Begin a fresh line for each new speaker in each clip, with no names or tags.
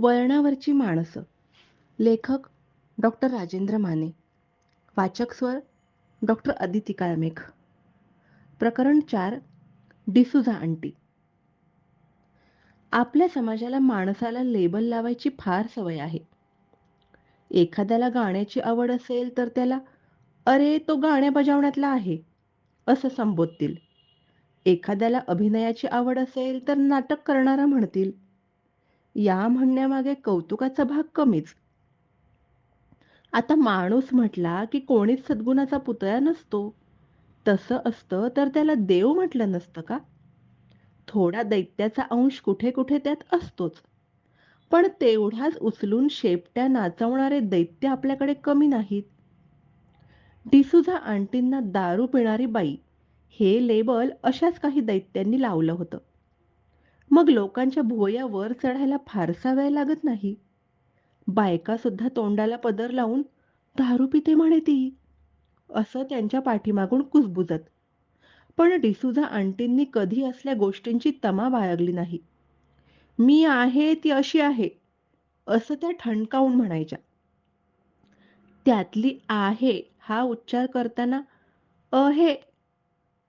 वळणावरची माणसं. लेखक डॉक्टर राजेंद्र माने. वाचक स्वर डॉक्टर अदिती काळमेघ प्रकरण चार डिसुझा आंटी. आपल्या समाजाला माणसाला लेबल लावायची फार सवय आहे. एखाद्याला गाण्याची आवड असेल तर त्याला अरे तो गाण्या बजावण्यातला आहे असं संबोधतील. एखाद्याला अभिनयाची आवड असेल तर नाटक करणारा म्हणतील. या म्हणण्यामागे कौतुकाचा भाग कमीच. आता माणूस म्हटला की कोणीच सद्गुणाचा पुतळा नसतो. तसं असतं तर त्याला देव म्हटलं नसतं का? थोडा दैत्याचा अंश कुठे कुठे त्यात असतोच. पण तेवढाच उचलून शेपट्या नाचवणारे दैत्य आपल्याकडे कमी नाहीत. डिसुझा आंटींना दारू पिणारी बाई हे लेबल अशाच काही दैत्यांनी लावलं होतं. मग लोकांच्या भुवया वर चढायला फारसा वेळ लागत नाही. बायका सुद्धा तोंडाला पदर लावून दारू पिते म्हणे ती. असं त्यांच्या पाठीमागून कुजबुजत. पण डिसुजा आंटींनी कधी असल्या गोष्टींची तमा बाळगली नाही. मी आहे ती अशी आहे असं त्या ठणकावून म्हणायच्या. त्यातली आहे हा उच्चार करताना अहे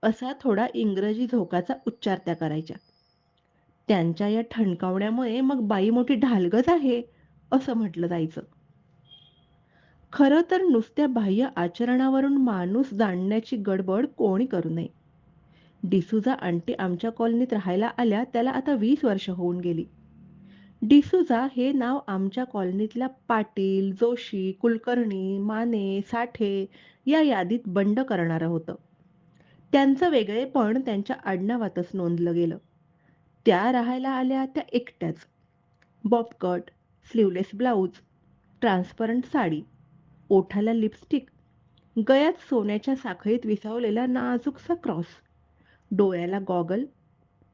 असा थोडा इंग्रजी झोकाचा उच्चार त्या करायच्या. त्यांच्या या ठणकावण्यामुळे मग बाई मोठी ढालगच आहे असं म्हटलं जायचं. खरं तर नुसत्या बाह्य आचरणावरून माणूस जाणण्याची गडबड कोणी करू नये. डिसुजा आंटी आमच्या कॉलनीत राहायला आल्या त्याला आता वीस वर्ष होऊन गेली. डिसुजा हे नाव आमच्या कॉलनीतल्या पाटील जोशी कुलकर्णी माने साठे या यादीत बंड करणारं होतं. त्यांचं वेगळेपण त्यांच्या आडनावातच नोंदलं गेलं. त्या राहायला आल्या त्या एकट्याच. Bob cut sleeveless blouse transparent sari ओठाला lipstick गयात सोन्याच्या साखळीत विसावलेला नाजूकसा क्रॉस डोळ्याला गॉगल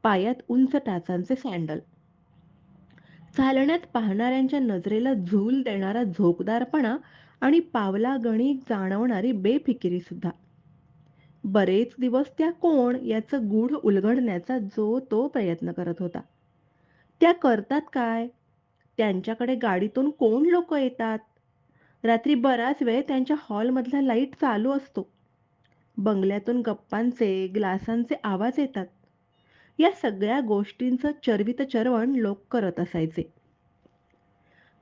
पायात उंच टाचांचे सँडल. चालण्यात पाहणाऱ्यांच्या नजरेला झूल देणारा झोकदारपणा आणि पावला जाणवणारी बेफिकिरी सुद्धा बरेच दिवस त्या कोण याचं गूढ उलगडण्याचा जो तो प्रयत्न करत होता. त्या करतात काय? त्यांच्याकडे गाडीतून कोण लोक येतात? रात्री बराच वेळ त्यांच्या हॉलमधला लाइट चालू असतो. बंगल्यातून गप्पांचे ग्लासांचे आवाज येतात. या सगळ्या गोष्टींचं चरवित चरवण लोक करत असायचे.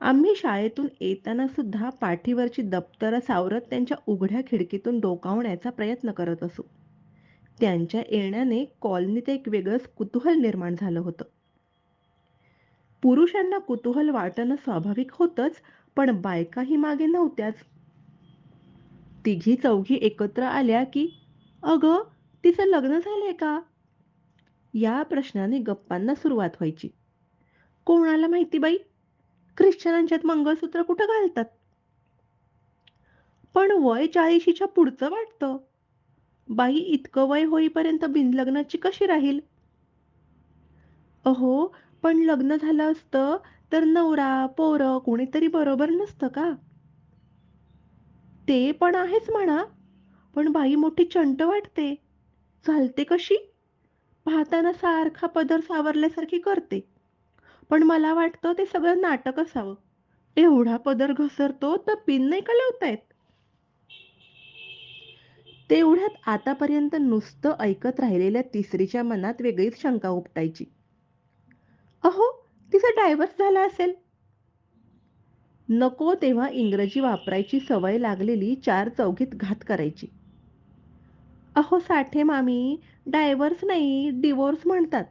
आम्ही शाळेतून येताना सुद्धा पाठीवरची दप्तरं सावरत त्यांच्या उघड्या खिडकीतून डोकावण्याचा प्रयत्न करत असू. त्यांच्या येण्याने कॉलनीत एक वेगळंच कुतूहल निर्माण झालं होतं. पुरुषांना कुतूहल वाटणं स्वाभाविक होतंच पण बायकाही मागे नव्हत्याच. तिघी चौघी एकत्र आल्या की अगं तिचं लग्न झालंय का? या प्रश्नाने गप्पांना सुरुवात व्हायची. कोणाला माहिती बाई? ख्रिश्चनांच्यात मंगळसूत्र कुठं घालतात? पण वय चाळीशीच्या पुढचं वाटतं. बाई इतकं वय होईपर्यंत बिनलग्नाची कशी राहील? अहो पण लग्न झालं असतं तर नवरा पोरं कोणीतरी बरोबर नसतं का? ते पण आहेच म्हणा पण बाई मोठी चंट वाटते. चालते कशी? पाहताना सारखा पदर सावरल्यासारखी करते. पण मला वाटतं ते सगळं नाटक असावं. एवढा पदर घसरतो तर पिन नाही का लावतायत तेवढ्यात आतापर्यंत नुसतं ऐकत राहिलेल्या तिसरीच्या मनात वेगळीच शंका उपटायची. अहो तिचा डायव्हर्स झाला असेल. नको तेव्हा इंग्रजी वापरायची सवय लागलेली चार चौघीत घात करायची. अहो साठे मामी डायव्हर्स नाही डिवोर्स म्हणतात.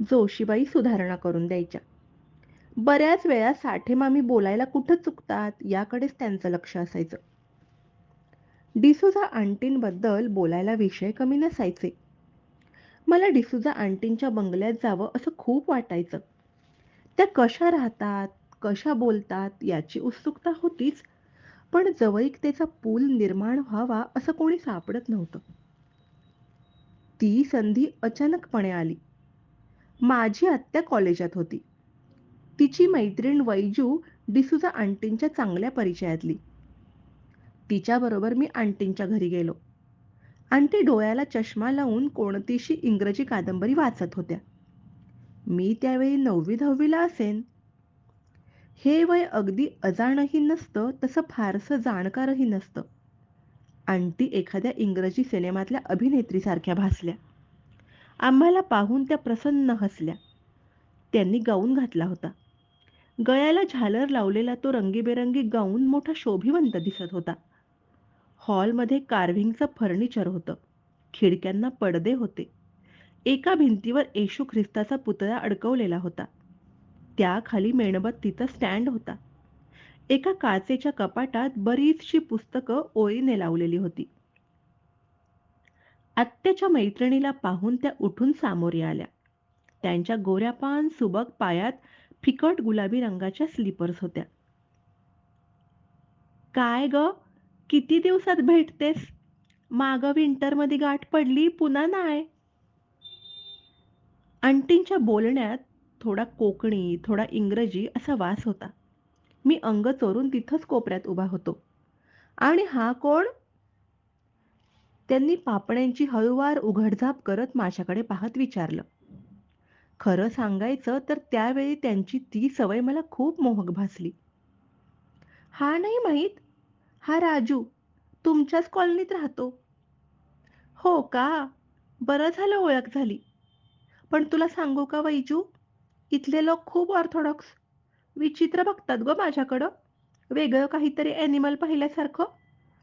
जोशीबाई सुधारणा करून द्यायच्या. बऱ्याच वेळा साठे मामी बोलायला कुठं चुकतात याकडेच त्यांचं लक्ष असायचं. डिसुजा आंटींबद्दल बोलायला विषय कमी नसायचे. मला डिसुजा आंटींच्या बंगल्यात जावं असं खूप वाटायचं. त्या कशा राहतात कशा बोलतात याची उत्सुकता होतीच पण जवळीकतेचा पूल निर्माण व्हावा असं कोणी सापडत नव्हतं. ती संधी अचानकपणे आली. माझी आत्या कॉलेजात होती. तिची मैत्रीण वैजू डिसुजा आंटींच्या चांगल्या परिचयातली. तिच्याबरोबर मी आंटींच्या घरी गेलो. आंटी डोळ्याला चष्मा लावून कोणतीशी इंग्रजी कादंबरी वाचत होत्या. मी त्यावेळी नववी दहावीला असेन. हे वय अगदी अजाणही नसतं तसं फारसं जाणकारही नसतं. आंटी एखाद्या इंग्रजी सिनेमातल्या अभिनेत्रीसारख्या भासल्या. आम्हाला पाहून त्या प्रसन्न हसल्या. त्यांनी गाऊन घातला होता. गळ्याला झालर लावलेला तो रंगीबेरंगी गाऊन मोठा शोभिवंत दिसत होता. हॉलमध्ये कार्व्हिंगचं फर्निचर होतं. खिडक्यांना पडदे होते. एका भिंतीवर येशू ख्रिस्ताचा पुतळा अडकवलेला होता. त्याखाली मेणबत्तीचा स्टँड होता. एका काचेच्या कपाटात बरीचशी पुस्तकं ओळीने लावलेली होती. आत्याच्या मैत्रिणीला पाहून त्या उठून सामोरी आल्या. त्यांच्या गोऱ्यापान सुबक पायात फिकट गुलाबी रंगाच्या स्लीपर्स होत्या. काय ग? किती दिवसात भेटतेस? माग विंटरमध्ये गाठ पडली पुन्हा नाही आंटींच्या बोलण्यात थोडा कोकणी थोडा इंग्रजी असा वास होता. मी अंग चोरून तिथंच कोपऱ्यात उभा होतो. आणि हा कोण? त्यांनी पापण्यांची हळूवार उघडझाप करत माझ्याकडे पाहत विचारलं. खरं सांगायचं तर त्यावेळी त्यांची ती सवय मला खूप मोहक भासली. हा नाही माहीत. हा राजू तुमच्याच कॉलनीत राहतो. हो का? बरं झालं ओळख झाली. पण तुला सांगू का वैजू? इथले लोक खूप ऑर्थोडॉक्स. विचित्र बघतात ग माझ्याकडं. वेगळं काहीतरी ॲनिमल पाहिल्यासारखं.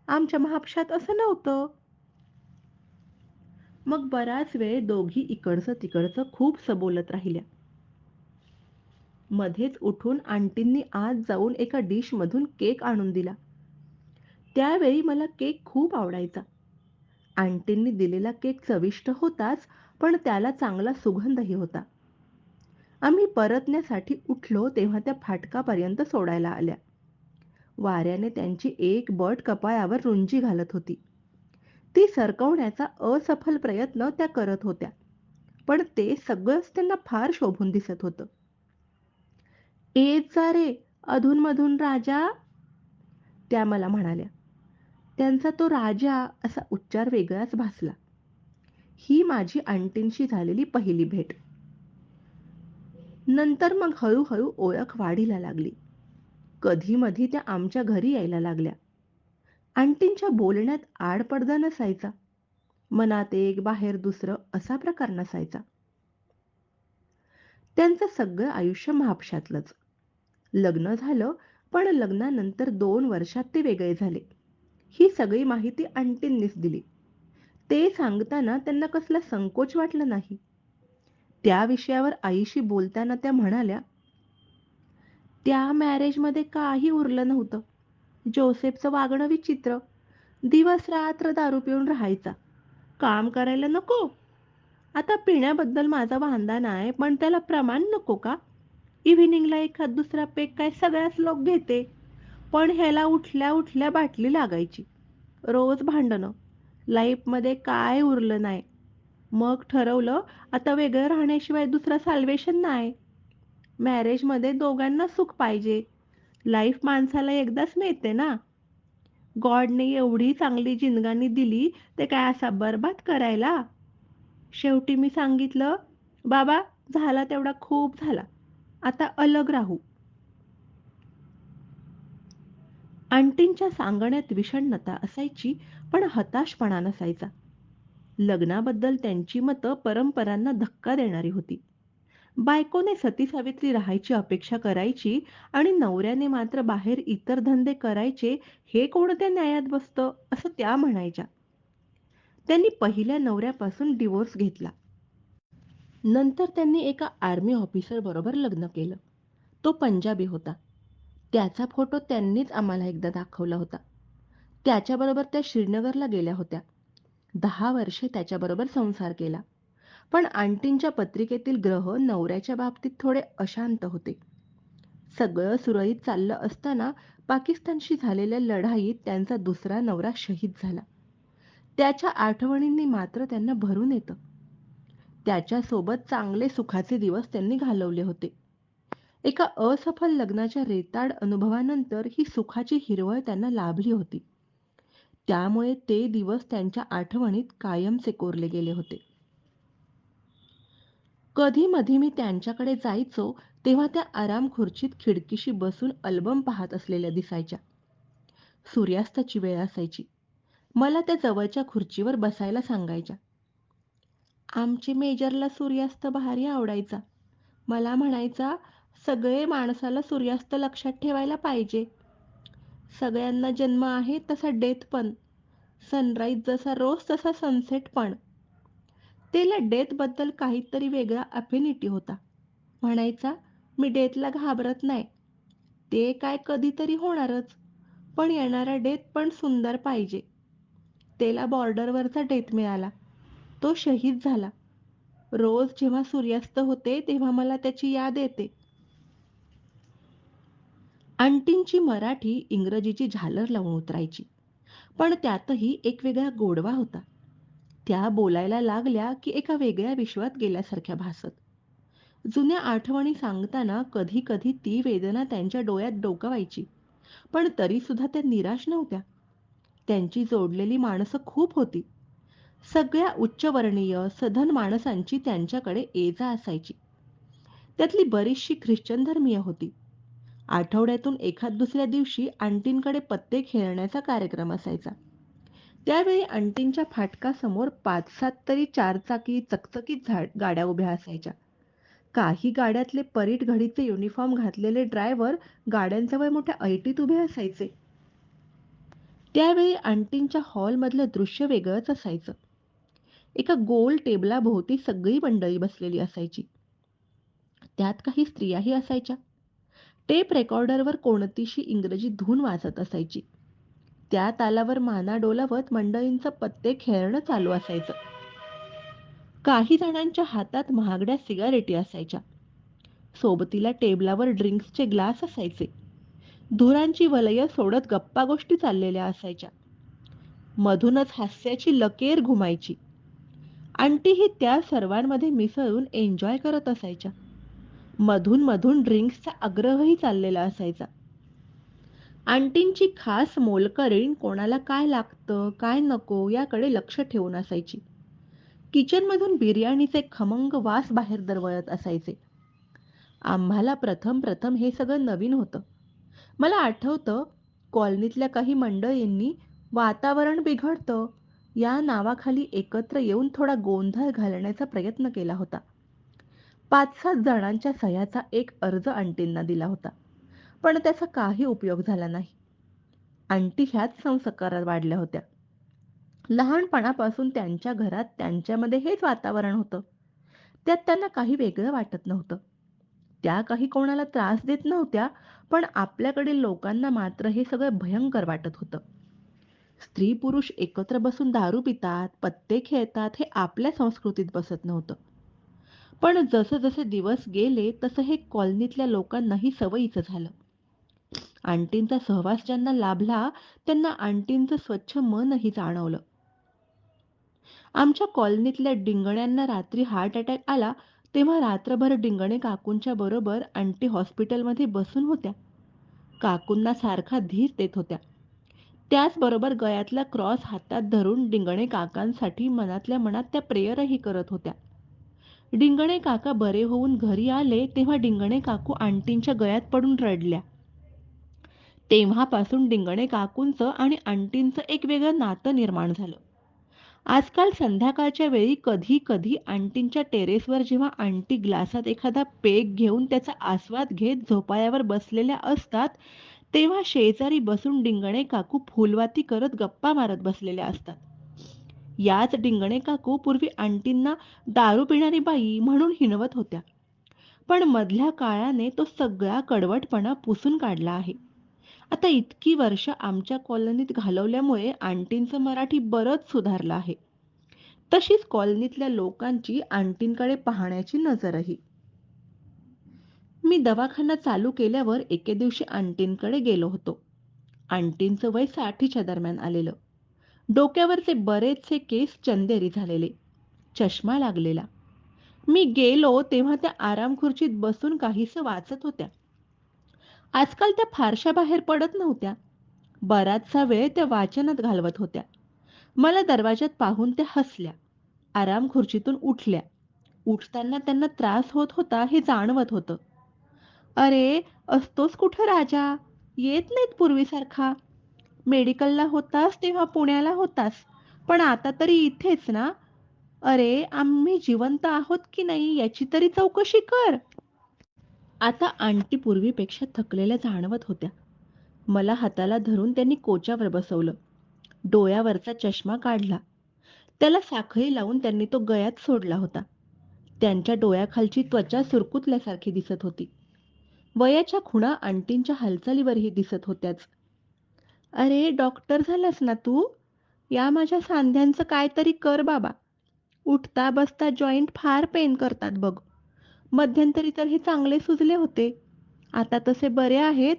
आमच्या महापशात असं नव्हतं. मग बराच वेळ दोघी इकडचं तिकडचं खूप बोलत राहिल्या. मध्येच उठून आंटींनी आज जाऊन एका डिशमधून केक आणून दिला. त्यावेळी मला केक खूप आवडायचा. आंटींनी दिलेला केक चविष्ट होताच पण त्याला चांगला सुगंधही होता. आम्ही परतण्यासाठी उठलो तेव्हा त्या फाटकापर्यंत सोडायला आल्या. वाऱ्याने त्यांची एक बट कपाळावर रुंजी घालत होती. ती सरकवण्याचा असफल प्रयत्न त्या करत होत्या. पण ते सगळंच त्यांना फार शोभून दिसत होतं. येत जा रे अधूनमधून राजा त्या मला म्हणाल्या. त्यांचा तो राजा असा उच्चार वेगळाच भासला. ही माझी आंटींशी झालेली पहिली भेट. नंतर मग हळूहळू ओळख वाढीला लागली. कधी मधी त्या आमच्या घरी यायला लागल्या. आंटींच्या बोलण्यात आडपडदा नसायचा. मनात एक बाहेर दुसरं असा प्रकार नसायचा. त्यांचं सगळं आयुष्य महापशातलंच. लग्न झालं पण लग्नानंतर दोन वर्षात ते वेगळे झाले. ही सगळी माहिती आंटींनीच दिली. ते सांगताना त्यांना कसला संकोच वाटला नाही. त्या विषयावर आईशी बोलताना त्या म्हणाल्या त्या मॅरेजमध्ये काही उरलं नव्हतं. जोसेफचं वागणं विचित्र. दिवस रात्र दारू पिऊन राहायचा. काम करायला नको. आता पिण्याबद्दल माझा वांदा नाही पण त्याला प्रमाण नको का? इव्हिनिंगला एखाद दुसरा पेक काय सगळ्याच लोक घेते. पण ह्याला उठल्या उठल्या बाटली लागायची. रोज भांडणं. लाईफमध्ये काय उरलं नाही. मग ठरवलं आता वेगळं राहण्याशिवाय दुसरा साल्वेशन नाही. मॅरेजमध्ये दोघांना सुख पाहिजे. लाईफ माणसाला एकदाच मिळते ना. गॉडने एवढी चांगली जिंदगानी दिली ते काय असा बरबाद करायला? शेवटी मी सांगितलं बाबा झाला तेवढा खूप झाला. आता अलग राहू. आंटींच्या सांगण्यात विषण्णता असायची पण हताशपणा नसायचा. लग्नाबद्दल त्यांची मतं परंपरांना धक्का देणारी होती. बायकोने सती सावित्री राहायची अपेक्षा करायची आणि नवऱ्याने मात्र बाहेर इतर धंदे करायचे हे कोणत्या न्यायात बसतं? असं त्या म्हणायच्या. त्यांनी पहिल्या नवऱ्यापासून डिवोर्स घेतला. नंतर त्यांनी एका आर्मी ऑफिसर बरोबर लग्न केलं. तो पंजाबी होता. त्याचा फोटो त्यांनीच आम्हाला एकदा दाखवला होता. त्याच्याबरोबर त्या श्रीनगरला गेल्या होत्या. दहा वर्षे त्याच्याबरोबर संसार केला. पण आंटींच्या पत्रिकेतील ग्रह नवऱ्याच्या बाबतीत थोडे अशांत होते. सगळं सुरळीत चाललं असताना पाकिस्तानशी झालेल्या लढाईत त्यांचा दुसरा नवरा शहीद झाला. त्याच्या आठवणींनी मात्र त्यांना भरून येतं. त्याच्यासोबत चांगले सुखाचे दिवस त्यांनी घालवले होते. एका असफल लग्नाच्या रेताड अनुभवानंतर ही सुखाची हिरवळ त्यांना लाभली होती. त्यामुळे ते दिवस त्यांच्या आठवणीत कायमचे कोरले गेले होते. कधी-मधी मी त्यांच्याकडे जायचो, तेव्हा त्या आराम खुर्चीत खिडकीशी बसून अल्बम पाहत असलेल्या दिसायच्या. सूर्यास्ताची वेळ असायची. मला त्या जवळच्या खुर्चीवर बसायला सांगायच्या. आमचे मेजरला सूर्यास्त भारी आवडायचा. मला म्हणायचा, "सगळे माणसाला सूर्यास्त लक्षात ठेवायला पाहिजे. सगळ्यांना जन्म आहे तसा डेथ पण. सनराईज जसा रोज तसा सनसेट पण." त्याला डेथबद्दल काहीतरी वेगळा अफिनिटी होता. म्हणायचा, "मी डेथला घाबरत नाही. ते काय कधीतरी होणारच. पण येणारा डेथ पण सुंदर पाहिजे." त्याला बॉर्डरवरचा डेथ मिळाला. तो शहीद झाला. रोज जेव्हा सूर्यास्त होते तेव्हा मला त्याची याद येते. आंटींची मराठी इंग्रजीची झालर लावून उतरायची. पण त्यातही एक वेगळा गोडवा होता. त्या बोलायला लागल्या की एका वेगळ्या विश्वात गेल्यासारख्या भासत. जुन्या आठवणी सांगताना कधी कधी ती वेदना त्यांच्या डोळ्यात डोकावायची. पण तरीसुद्धा त्या निराश नव्हत्या. त्यांची जोडलेली माणसं खूप होती. सगळ्या उच्चवर्णीय, सधन माणसांची त्यांच्याकडे एजा असायची. त्यातली बरीचशी ख्रिश्चन धर्मीय होती. आठवड्यातून एखाद दुसऱ्या दिवशी आंटींकडे पत्ते खेळण्याचा कार्यक्रम असायचा. त्यावेळी आंटींच्या फाटकासमोर पाच सात तरी चारचाकी चकचकीत झाड गाड्या उभ्या असायच्या. काही गाड्यातले परीट घडीचे युनिफॉर्म घातलेले ड्रायव्हर गाड्यांजवळ मोठ्या ऐटीत उभे असायचे. त्यावेळी आंटींच्या हॉलमधलं दृश्य वेगळंच असायचं. एका गोल टेबलाभोवती सगळी मंडळी बसलेली असायची. त्यात काही स्त्रियाही असायच्या. टेप रेकॉर्डरवर कोणतीशी इंग्रजी धून वाजत असायची. त्या तालावर माना डोलावत मंडळींचं पत्ते खेळणं चालू असायचं. काही जणांच्या हातात महागड्या सिगारेटी असायच्या. सोबतीला टेबलावर ड्रिंक्सचे ग्लास असायचे. धुरांची वलय सोडत गप्पा गोष्टी चाललेल्या असायच्या. मधूनच हास्याची लकेर घुमायची. आंटीही त्या सर्वांमध्ये मिसळून एन्जॉय करत असायच्या. मधून मधून ड्रिंक्सचा आग्रहही चाललेला असायचा. आंटींची खास मोलकरीण कोणाला काय लागतं, काय नको याकडे लक्ष ठेवून असायची. किचनमधून बिर्याणीचे खमंग वास बाहेर दरवळत असायचे. आम्हाला प्रथम प्रथम हे सगळं नवीन होतं. मला आठवतं, कॉलनीतल्या काही मंडळींनी वातावरण बिघडतं या नावाखाली एकत्र येऊन थोडा गोंधळ घालण्याचा प्रयत्न केला होता. पाच सात जणांच्या सह्याचा एक अर्ज आंटींना दिला होता. पण त्याचा काही उपयोग झाला नाही. आंटी ह्याच संस्कारात वाढल्या होत्या. लहानपणापासून त्यांच्या घरात त्यांच्यामध्ये हेच वातावरण होतं. त्यात त्यांना काही वेगळं वाटत नव्हतं. त्या काही कोणाला त्रास देत नव्हत्या, पण आपल्याकडील लोकांना मात्र हे सगळं भयंकर वाटत होतं. स्त्री पुरुष एकत्र बसून दारू पितात, पत्ते खेळतात हे आपल्या संस्कृतीत बसत नव्हतं. पण जसं जसे दिवस गेले तसं हे कॉलनीतल्या लोकांनाही सवयीचं झालं. आंटींचा सहवास ज्यांना लाभला त्यांना आंटींचं स्वच्छ मनही जाणवलं. आमच्या कॉलनीतल्या डिंगण्यांना रात्री हार्ट अटॅक आला तेव्हा रात्रभर डिंगणे काकूंच्या बरोबर आंटी हॉस्पिटलमध्ये बसून होत्या. काकूंना सारखा धीर देत होत्या. त्याचबरोबर गळ्यातला क्रॉस हातात धरून डिंगणे काकांसाठी मनातल्या मनात त्या प्रेयरही करत होत्या. डिंगणे काका बरे होऊन घरी आले तेव्हा डिंगणे काकू आंटींच्या गळ्यात पडून रडल्या. तेव्हापासून डिंगणे काकूंचं आणि आंटींचं एक वेगळं नातं निर्माण झालं. आजकाल संध्याकाळच्या वेळी कधी कधी आंटींच्या टेरेसवर जेव्हा आंटी ग्लासात एखादा पेग घेऊन त्याचा आस्वाद घेत झोपाळ्यावर बसलेल्या असतात, तेव्हा शेजारी बसून डिंगणे काकू फुलवाती करत गप्पा मारत बसलेल्या असतात. याच डिंगणे काकू पूर्वी आंटींना दारू पिणारी बाई म्हणून हिणवत होत्या. पण मधल्या काळाने तो सगळा कडवटपणा पुसून काढला आहे. आता इतकी वर्ष आमच्या कॉलनीत घालवल्यामुळे आंटींचं मराठी बरंच सुधारलं आहे. तशीच कॉलनीतल्या लोकांची आंटींकडे पाहण्याची नजरही. मी दवाखाना चालू केल्यावर एके दिवशी आंटींकडे गेलो होतो. आंटींचं वय साठीच्या दरम्यान आलेलं. डोक्यावरचे बरेचसे केस चंदेरी झालेले. चष्मा लागलेला. मी गेलो तेव्हा त्या आराम खुर्चीत बसून काहीसं वाचत होत्या. आजकाल त्या फारशा बाहेर पडत नव्हत्या. बराचसा वेळ त्या वाचनात घालवत होत्या. मला दरवाजात पाहून त्या हसल्या. आराम खुर्चीतून उठल्या. उठताना त्यांना त्रास होत होता हे जाणवत होतं. "अरे, असतोस कुठं राजा? येत नाहीत पूर्वीसारखा. मेडिकलला होतास तेव्हा पुण्याला होतास, पण आता तरी इथेच ना? अरे, आम्ही जिवंत आहोत की नाही याची तरी चौकशी कर." आता आंटी पूर्वीपेक्षा थकलेल्या जाणवत होत्या. मला हाताला धरून त्यांनी कोच्यावर बसवलं. डोळ्यावरचा चष्मा काढला. त्याला साखळी लावून त्यांनी तो गळ्यात सोडला होता. त्यांच्या डोळ्याखालची त्वचा सुरकुतल्यासारखी दिसत होती. वयाच्या खुणा आंटींच्या हालचालीवरही दिसत होत्याच. "अरे, डॉक्टर झालास ना तू? या माझ्या सांध्यांचं काहीतरी कर बाबा. उठता बसता जॉईंट फार पेन करतात बघ. मध्यंतरी तर हे चांगले सुजले होते. आता तसे बरे आहेत,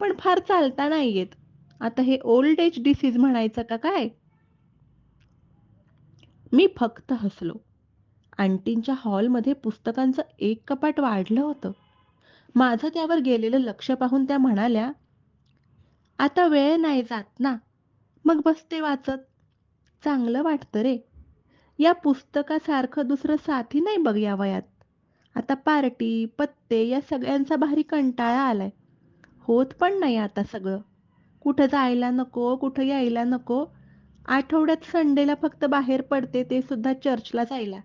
पण फार चालता नाही येत. आता हे ओल्ड एज डिसीज म्हणायचं का काय?" मी फक्त हसलो. आंटींच्या हॉलमध्ये पुस्तकांचं एक कपाट वाढलं होतं. माझं त्यावर गेलेलं लक्ष पाहून त्या म्हणाल्या, "आता वेळ नाही जात ना, मग बसते वाचत. चांगलं वाटतं रे. या पुस्तकासारखं दुसरं साथी नाही बघ या वयात. आता पार्टी, पत्ते या सगळ्यांचा भारी कंटाळा आलाय. होत पण नाही आता सगळं. कुठं जायला नको, कुठं यायला नको. आठवड्यात संडेला फक्त बाहेर पडते ते सुद्धा चर्चला जायला.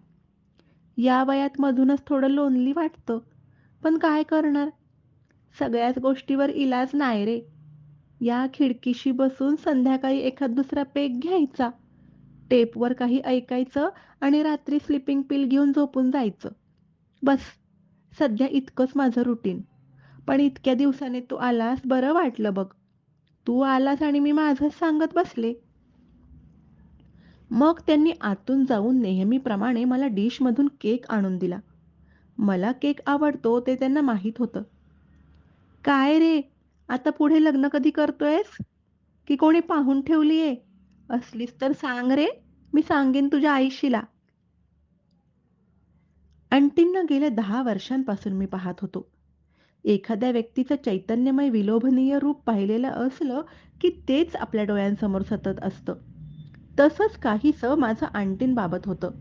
या वयात मधूनच थोडं लोनली वाटतं. पण काय करणार? सगळ्याच गोष्टीवर इलाज नाही रे. या खिडकीशी बसून संध्याकाळी एखाद दुसरा पेक घ्यायचा. टेपवर काही ऐकायचं आणि रात्री स्लिपिंग पिल घेऊन झोपून जायचं. बस, सध्या इतकंच माझं रुटीन. पण इतक्या दिवसाने तू आलास बरं वाटलं बघ. तू आलास आणि मी माझंच सांगत बसले. मग त्यांनी आतून जाऊन नेहमीप्रमाणे मला डिशमधून केक आणून दिला. मला केक आवडतो ते त्यांना माहीत होतं. "काय रे, आता पुढे लग्न कधी करतोयस? की कोणी पाहून ठेवलीये? असलीस तर सांग रे, मी सांगेन तुझ्या आईशीला." आंटींना गेल्या दहा वर्षांपासून मी पाहत होतो. एखाद्या व्यक्तीचं चैतन्यमय विलोभनीय रूप पाहिलेलं असलं की तेच आपल्या डोळ्यांसमोर सतत असतं. तसंच काहीसं माझं आंटींबाबत होतं.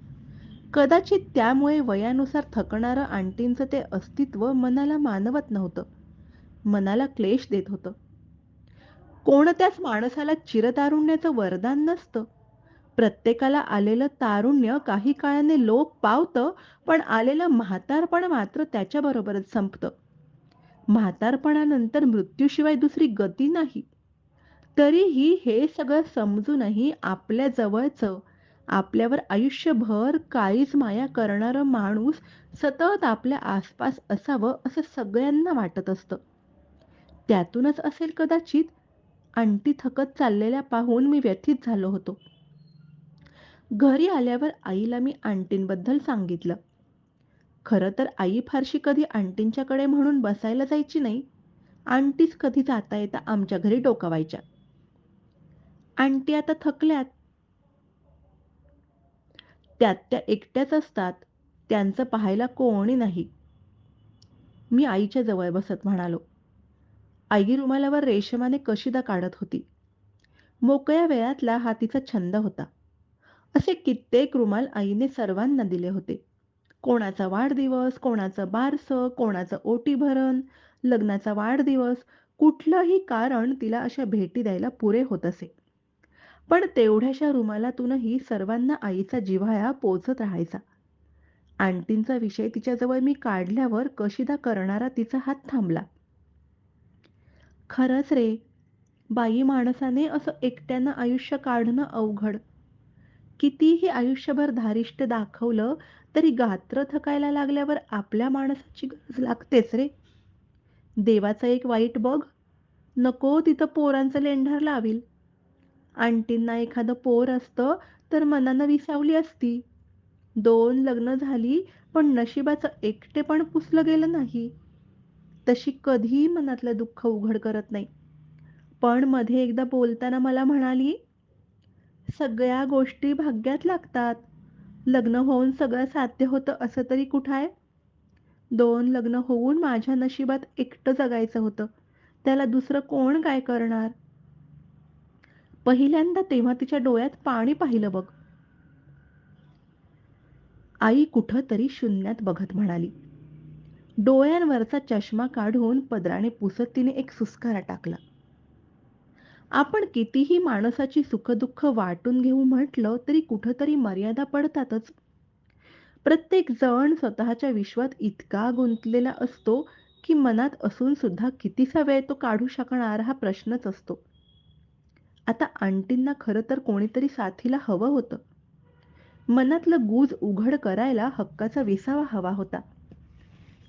कदाचित त्यामुळे वयानुसार थकणारं आंटींचं ते अस्तित्व मनाला मानवत नव्हतं. मनाला क्लेश देत होतं. कोणत्याच माणसाला चिरतारुण्याचं वरदान नसतं. प्रत्येकाला आलेलं तारुण्य काही काळाने लोक पावतं, पण आलेलं म्हातारपण मात्र त्याच्याबरोबरच संपतं. म्हातारपणानंतर मृत्यूशिवाय दुसरी गती नाही. तरीही हे सगळं समजूनही आपल्या जवळचं, आपल्यावर आयुष्यभर काळीज माया करणारं माणूस सतत आपल्या आसपास असावं असं सगळ्यांना वाटत असतं. त्यातूनच असेल कदाचित आंटी थकत चाललेल्या पाहून मी व्यथित झालो होतो. घरी आल्यावर आईला मी आंटींबद्दल सांगितलं. खरं तर आई फारशी कधी आंटींच्याकडे म्हणून बसायला जायची नाही. आंटीच कधी जाता येता आमच्या घरी डोकावायच्या. आंटी आता थकल्यात. त्यात त्या एकट्याच असतात. त्यांचं पाहायला कोणी नाही. मी आईच्या जवळ बसत म्हणालो. आई रुमालावर रेशमाने कशीदा काढत होती. मोकळ्या वेळातला हा तिचा छंद होता. असे कित्येक रुमाल आईने सर्वांना दिले होते. कोणाचा वाढदिवस, कोणाचं बारसं, कोणाचं ओटीभरण, लग्नाचा वाढदिवस, कुठलंही कारण तिला अशा भेटी द्यायला पुरे होत असे. पण तेवढ्याशा रुमालातूनही सर्वांना आईचा जिव्हाळा पोचत राहायचा. आंटींचा विषय तिच्याजवळ मी काढल्यावर कशीदा करणारा तिचा हात थांबला. खरंच रे, बाई माणसाने असं एकट्यानं आयुष्य काढणं अवघड. कितीही आयुष्यभर धारिष्ट दाखवलं तरी गात्र थकायला लागल्यावर आपल्या माणसाची गरज लागतेच रे. देवाचं एक वाईट बघ, नको तिथं पोरांचं लेंढर लावील. आंटींना एखादं पोर असतं तर मनानं विसावली असती. दोन लग्न झाली पण नशिबाचं एकटेपण पुसलं गेलं नाही. तशी कधीही मनातलं दुःख उघड करत नाही. पण मध्ये एकदा बोलताना मला म्हणाली, "सगळ्या गोष्टी भाग्यात लागतात. लग्न होऊन सगळं साध्य होतं असं तरी कुठं आहे? दोन लग्न होऊन माझ्या नशिबात एकटं जगायचं होतं. त्याला दुसरं कोण काय करणार?" पहिल्यांदा तेव्हा तिच्या डोळ्यात पाणी पाहिलं बघ. आई कुठंतरी शून्यात बघत म्हणाली. डोळ्यांवरचा चष्मा काढून पदराने पुसत तिने एक सुस्कारा टाकला. आपण कितीही माणसाची सुखदुःख वाटून घेऊ म्हटलं तरी कुठंतरी मर्यादा पडतातच. प्रत्येक जण स्वतःच्या विश्वात इतका गुंतलेला असतो की मनात असून सुद्धा कितीसा वेळ तो काढू शकणार हा प्रश्नच असतो. आता आंटींना खरं तर कोणीतरी साथीला हवं होतं. मनातलं गुज उघड करायला हक्काचा विसावा हवा होता.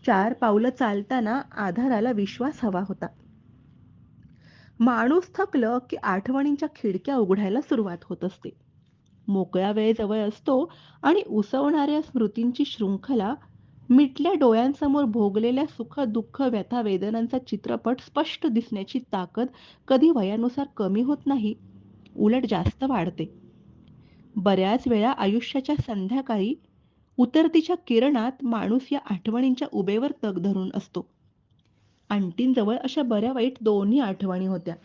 चार पावलं चालताना आधाराला विश्वास हवा होता. माणूस थकलं की आठवणींच्या खिडक्या उघडायला सुरुवात होत असते. मोकळ्या वेळ जवळ असतो आणि उसवणाऱ्या स्मृतींची शृंखला, मिटल्या डोळ्यांसमोर भोगलेल्या सुख, दुःख, व्यथा, वेदनांचा चित्रपट स्पष्ट दिसण्याची ताकद कधी वयानुसार कमी होत नाही, उलट जास्त वाढते. बऱ्याच वेळा आयुष्याच्या संध्याकाळी उतरतीच्या किरणात माणूस या आठवणींच्या उबेवर तग धरून असतो. आंटींजवळ अशा बऱ्या वाईट दोन्ही आठवणी होत्या.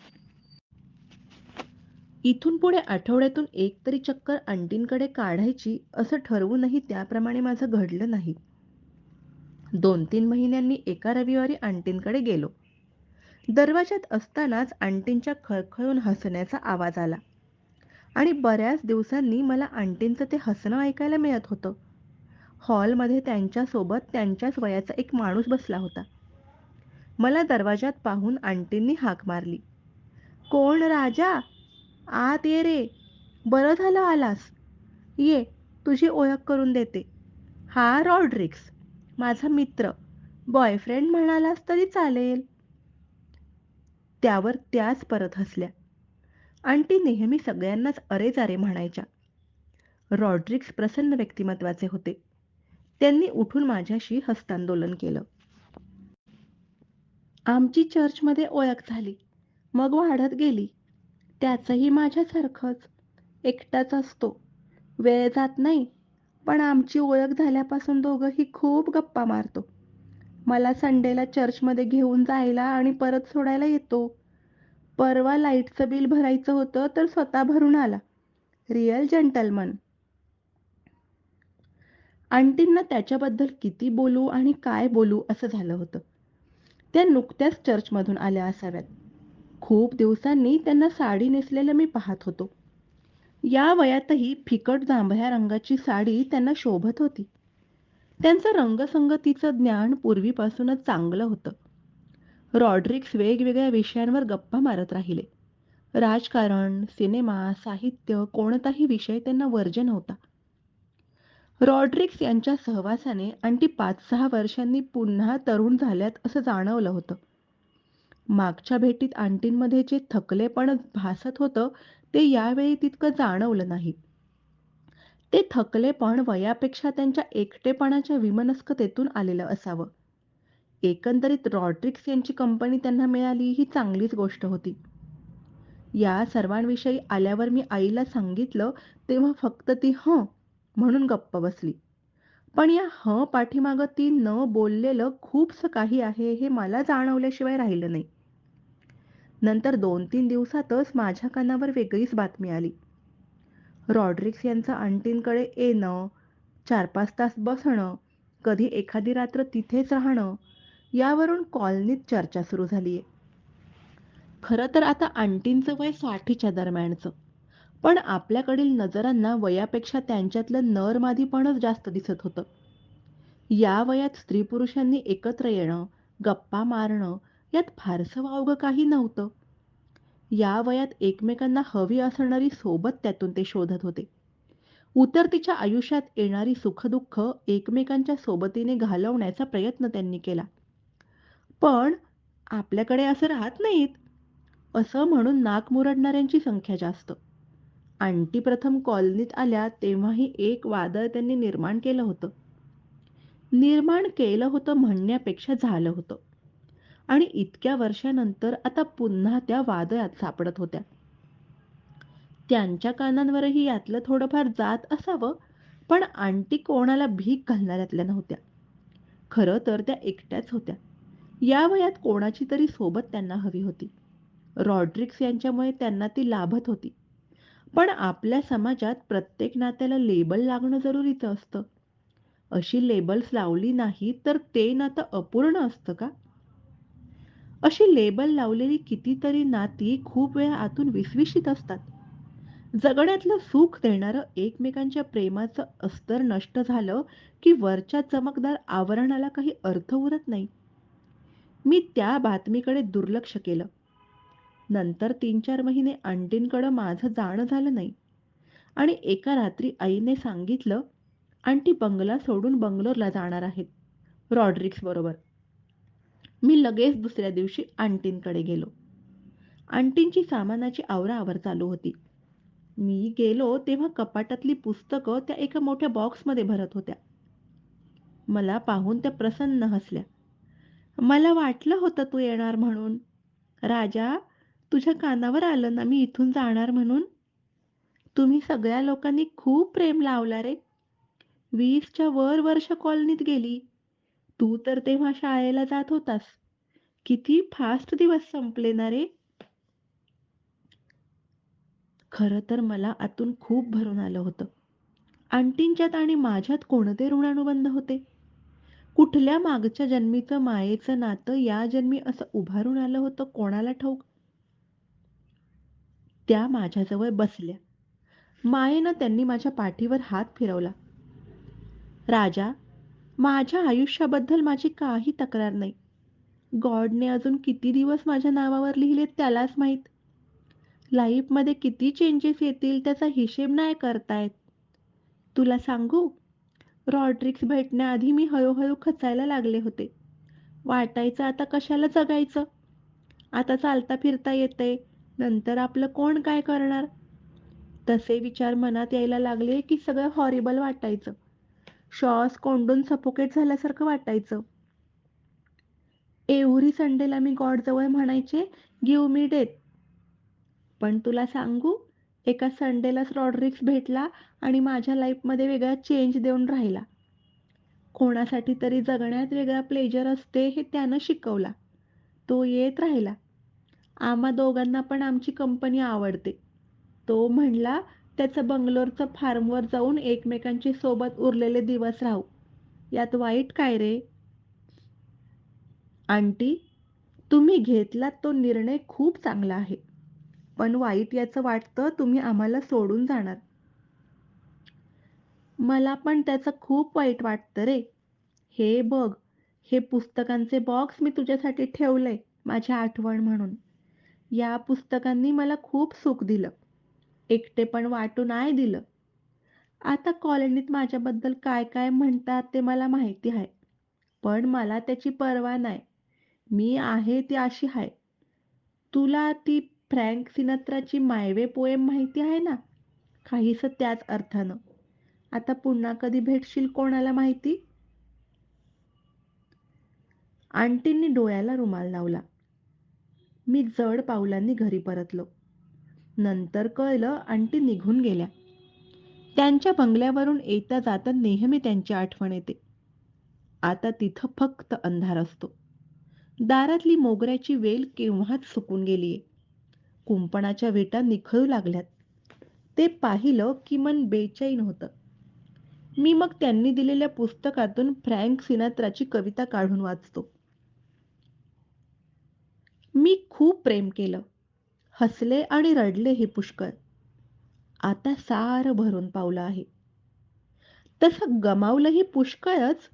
इथून पुढे आठवड्यातून एक तरी चक्कर आंटींकडे काढायची असं ठरवूनही त्याप्रमाणे माझं घडलं नाही. दोन तीन महिन्यांनी एका रविवारी आंटींकडे गेलो. दरवाजात असतानाच आंटींच्या खळखळून हसण्याचा आवाज आला आणि बऱ्याच दिवसांनी मला आंटींचं ते हसणं ऐकायला मिळत होतं. हॉलमध्ये त्यांच्यासोबत त्यांच्याच वयाचा एक माणूस बसला होता. मला दरवाजात पाहून आंटींनी हाक मारली, "कोण राजा? आत ये रे. बरं झालं आलास. ये, तुझी ओळख करून देते. हा रॉड्रिक्स, माझा मित्र. बॉयफ्रेंड म्हणालास तरी चालेल." त्यावर त्याच परत हसल्या. आंटी नेहमी सगळ्यांनाच अरे-जारे म्हणायच्या. रॉड्रिक्स प्रसन्न व्यक्तिमत्वाचे होते. त्यांनी उठून माझ्याशी हस्तांदोलन केलं. आमची चर्चमध्ये ओळख झाली. मग वाढत गेली. त्याचंही माझ्यासारखंच. एकटाच असतो. वेळ जात नाही. पण आमची ओळख झाल्यापासून दोघंही खूप गप्पा मारतो. मला संडेला चर्चमध्ये घेऊन जायला आणि परत सोडायला येतो. परवा लाईटचं बिल भरायचं होतं तर स्वतः भरून आला. Real gentleman. आंटींना त्याच्याबद्दल किती बोलू आणि काय बोलू असं झालं होतं. त्या नुकत्याच चर्चमधून आल्या असाव्यात. खूप दिवसांनी त्यांना साडी नेसलेलं मी पाहत होतो. या वयातही फिकट जांभळ्या रंगाची साडी त्यांना शोभत होती. त्यांचं रंगसंगतीचं ज्ञान पूर्वीपासूनच चांगलं होतं. रॉड्रिक्स वेगवेगळ्या विषयांवर गप्पा मारत राहिले. राजकारण, सिनेमा, साहित्य कोणताही विषय त्यांना वर्जन होता रॉड्रिक्स यांच्या सहवासाने आणखी पाच सहा वर्षांनी पुन्हा तरुण झाल्यात असं जाणवलं होतं. मागच्या भेटीत आंटींमध्ये जे थकलेपण भासत होतं ते यावेळी तितकं जाणवलं नाही. ते थकलेपण वयापेक्षा त्यांच्या एकटेपणाच्या विमनस्कतेतून आलेलं असावं. एकंदरीत रॉड्रिक्स यांची कंपनी त्यांना मिळाली ही चांगलीच गोष्ट होती. या सर्वांविषयी आल्यावर मी आईला सांगितलं तेव्हा फक्त ती हं म्हणून गप्प बसली. पण या ह पाठीमागं ती न बोललेलं खूपसं काही आहे हे मला जाणवल्याशिवाय राहिलं नाही. नंतर दोन तीन दिवसातच माझ्या कानावर वेगळीच बातमी आली. रॉड्रिक्स यांचं आंटींकडे येणं, चार पाच तास बसणं, कधी एखादी रात्र तिथेच राहणं यावरून कॉलनीत चर्चा सुरू झालीये. खरं तर आता आंटींचं वय साठीच्या दरम्यानचं. पण आपल्याकडील नजरांना वयापेक्षा त्यांच्यातलं नरमादीपणच जास्त दिसत होतं. या वयात स्त्री-पुरुषांनी एकत्र येणं, गप्पा मारणं यात फारसं वावगं काही नव्हतं. या वयात एकमेकांना हवी असणारी सोबत त्यातून ते शोधत होते. उतरतीच्या आयुष्यात येणारी सुखदुःख एकमेकांच्या सोबतीने घालवण्याचा प्रयत्न त्यांनी केला. पण आपल्याकडे असं राहत नाहीत, असं म्हणून नाक मुरडणाऱ्यांची संख्या जास्त. आंटी प्रथम कॉलनीत आल्या तेव्हाही एक वादळ त्यांनी निर्माण केलं होतं. निर्माण केलं होतं म्हणण्यापेक्षा झालं होतं. आणि इतक्या वर्षानंतर आता पुन्हा त्या वादळात सापडत होत्या. त्यांच्या कानांवरही यातलं थोडंफार जात असावं, पण आंटी कोणाला भीक घालणाऱ्यातल्या नव्हत्या. खरं तर त्या एकट्याच होत्या. या वयात कोणाची तरी सोबत त्यांना हवी होती. रॉड्रिक्स यांच्यामुळे त्यांना ती लाभत होती. पण आपल्या समाजात प्रत्येक नात्याला लेबल लागणं जरुरीचं असतं. अशी लेबल्स लावली नाही तर ते नातं अपूर्ण असतं का? अशी लेबल लावलेली कितीतरी नाती खूप वेळा आतून विसविशीत असतात. जगण्यातलं सुख देणारं एकमेकांच्या प्रेमाचं अस्तर नष्ट झालं, की वरच्या चमकदार आवरणाला काही अर्थ उरत नाही. मी त्या बातमीकडे दुर्लक्ष केलं. नंतर 3-4 महिने आंटींकडं माझं जाणं झालं नाही आणि एका रात्री आईने सांगितलं, "आंटी बंगला सोडून बंगलोरला जाणार आहेत, रॉड्रिक्सबरोबर." मी लगेच दुसऱ्या दिवशी आंटींकडे गेलो. आंटींची सामानाची आवराआवर चालू होती. मी गेलो तेव्हा कपाटातली पुस्तकं त्या एका मोठ्या बॉक्समध्ये भरत होत्या. मला पाहून त्या प्रसन्न हसल्या. "मला वाटलं होतं तू येणार म्हणून. राजा, तुझ्या कानावर आलं ना मी इथून जाणार म्हणून? तुम्ही सगळ्या लोकांनी खूप प्रेम लावला रे. 20च्या वर वर्ष कॉलनीत गेली. तू तर तेव्हा शाळेला जात होतास. किती फास्ट दिवस संपले ना रे?" खरं तर मला आतून खूप भरून आलं होतं. आंटींच्यात आणि माझ्यात कोणते ऋणानुबंध होते? कुठल्या मागच्या जन्मीचं मायेचं नातं या जन्मी असं उभारून आलं होतं कोणाला ठाऊक? त्या माझ्याजवळ बसल्या. मायेनं त्यांनी माझ्या पाठीवर हात फिरवला. "राजा, माझ्या आयुष्याबद्दल माझी काही तक्रार नाही. गॉडने अजून किती दिवस माझ्या नावावर लिहिले त्यालाच माहीत. लाईफमध्ये किती चेंजेस येतील त्याचा हिशेब नाही करता येत. तुला सांगू? रॉड्रिक्स भेटण्याआधी मी हळूहळू खचायला लागले होते. वाटायचं आता कशाला जगायचं? आता चालता फिरता येतंय, नंतर आपलं कोण काय करणार? तसे विचार मनात यायला लागले की सगळं हॉरिबल वाटायचं. श्वास कोंडून सफोकेट झाल्यासारखं वाटायचं. एव्हरी संडेला मी गॉडजवळ म्हणायचे, गिव मी डेथ. पण तुला सांगू? एका संडेलाच रॉड्रिक्स भेटला आणि माझ्या लाईफमध्ये वेगळा चेंज देऊन राहिला. कोणासाठी तरी जगण्यात वेगळा प्लेजर असते हे त्यानं शिकवला. तो येत राहिला. आम्हा दोघांना पण आमची कंपनी आवडते. तो म्हणला त्याचं बंगलोरचं फार्मवर जाऊन एकमेकांची सोबत उरलेले दिवस राहू. यात वाईट काय रे? आंटी, तुम्ही घेतलात तो निर्णय खूप चांगला आहे. पण वाईट याचं वाटतं तुम्ही आम्हाला सोडून जाणार. मला पण त्याचं खूप वाईट वाटतं रे. हे बघ, हे पुस्तकांचे बॉक्स मी तुझ्यासाठी ठेवलंय माझी आठवण म्हणून. या पुस्तकांनी मला खूप सुख दिलं. एकटे पण वाटू नाही दिलं. आता कॉलनीत माझ्याबद्दल काय काय म्हणतात ते मला माहिती आहे. पण मला त्याची पर्वा नाही. मी आहे ती अशी आहे. तुला ती फ्रँक सिनत्राची मायवे पोएम माहिती आहे ना? काहीसं त्याच अर्थानं. आता पुन्हा कधी भेटशील कोणाला माहिती? आंटींनी डोळ्याला रुमाल लावला. मी जड पावलांनी घरी परतलो. नंतर कळलं आंटी निघून गेल्या. त्यांच्या बंगल्यावरून येता जाता नेहमी त्यांची आठवण येते. आता तिथं फक्त अंधार असतो. दारातली मोगऱ्याची वेल केव्हाच सुकून गेलीये. कुंपणाच्या विटा निखळू लागल्यात. ते पाहिलं की मन बेचैन होतं. मी मग त्यांनी दिलेल्या पुस्तकातून फ्रँक सिनात्राची कविता काढून वाचतो. मी खूप प्रेम केलं. हसले आणि रडले हे पुष्कळ. आता सारं भरून पावलं आहे. तसं गमावलंही पुष्कळच,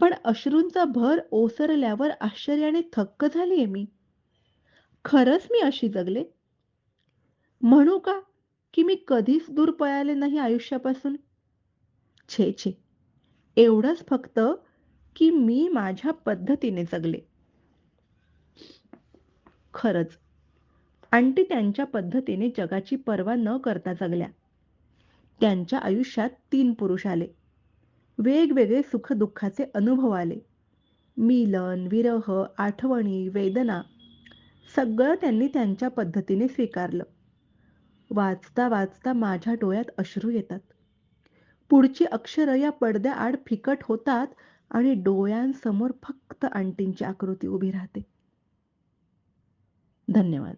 पण अश्रूंचा भर ओसरल्यावर आश्चर्याने थक्क झालीये मी. खरंच मी अशी जगले? म्हणू का की मी कधीच दूर पळाले नाही आयुष्यापासून? छे छे, एवढंच फक्त की मी माझ्या पद्धतीने जगले. खरंच, आंटी त्यांच्या पद्धतीने जगाची पर्वा न करता जगल्या. त्यांच्या आयुष्यात तीन पुरुष आले. वेगवेगळे सुख-दुःखाचे अनुभव आले. मिलन, विरह, आठवणी, वेदना सगळं त्यांनी त्यांच्या पद्धतीने स्वीकारलं. वाचता वाचता माझ्या डोळ्यात अश्रू येतात. पुढची अक्षरं या पडद्याआड फिकट होतात आणि डोळ्यांसमोर फक्त आंटींची आकृती उभी राहते. धन्यवाद.